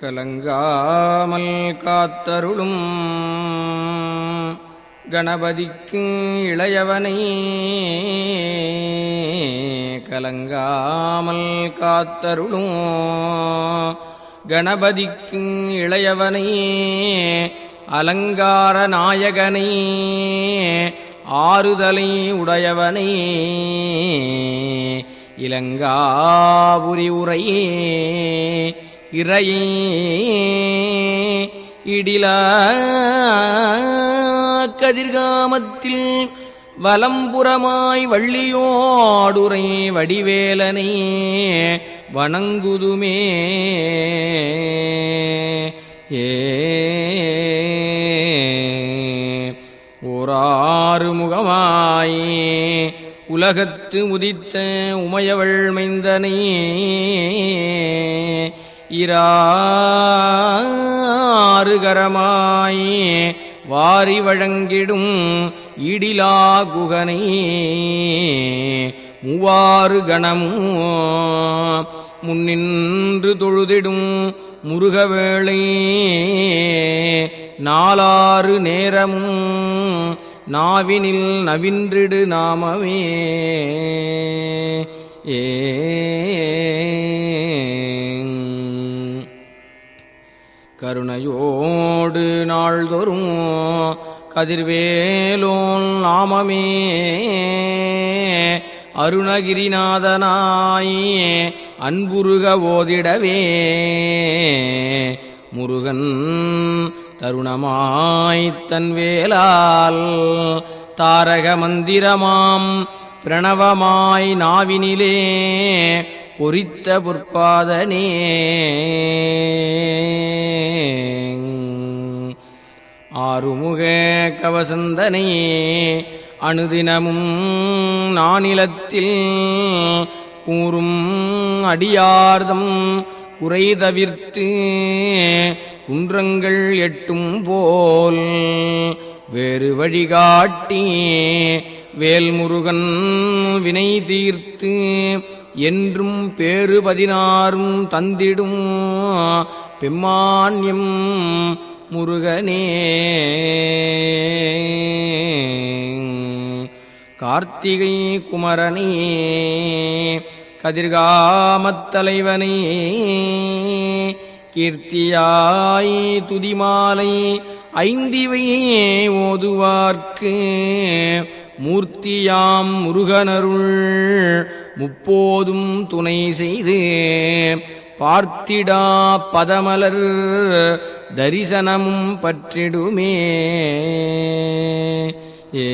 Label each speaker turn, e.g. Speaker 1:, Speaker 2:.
Speaker 1: கலங்காமல் காத்தருளும். கணபதிக்கு இளையவனை கலங்காமல் காத்தருளும். கணபதிக்கு இளையவனை அலங்கார நாயகனை ஆறுதலை உடையவனை இலங்காபுரி உரையே இறையே இடில கதிர்காமத்தில் வலம்புறமாய் வள்ளியோடுரை வடிவேலனை வணங்குதுமே. ஏறாறு முகமாய் உலகத்து உதித்த உமையவள் மைந்தனே. இராறுகரமாய் வாரி வழங்கிடும் இடிலா குகனை மூவாறு கணமும் முன்னின்று தொழுதிடும் முருகவேளை நாலாறு நேரமும் நாவினில் நவின்றிடு நாமமே. ஏ கருணையோடு நாள்தோறும் கதிர்வேலோன் நாமமே. அருணகிரிநாதனாய் அன்புருக ஓதிடவே. முருகன் தருணமாய் தன் வேலால் தாரக மந்திரமாம் பிரணவமாய் நாவினிலே பொறித்த பொற்பாதனே. ஆறுமுக கவசந்தனை. அணுதினமும் நானிலத்தில் கூறும் அடியார்தம் குறை தவிர்த்து குன்றங்கள் எட்டும் போல் வேறு வழிகாட்டி வேல்முருகன் வினை தீர்த்து என்றும் பேறு பதினாறும் தந்திடும் பெம்மான்யம் முருகனே. கார்த்திகை குமரனே கதிர்காமத்தலைவனே கீர்த்தியாய் துதிமாலை ஐந்திவையே ஓதுவார்க்கு. மூர்த்தியாம் முருகனருள் முப்போதும் துணை செய்து பார்த்திடா பதமலர் தரிசனமும் பற்றிடுமே. ஏ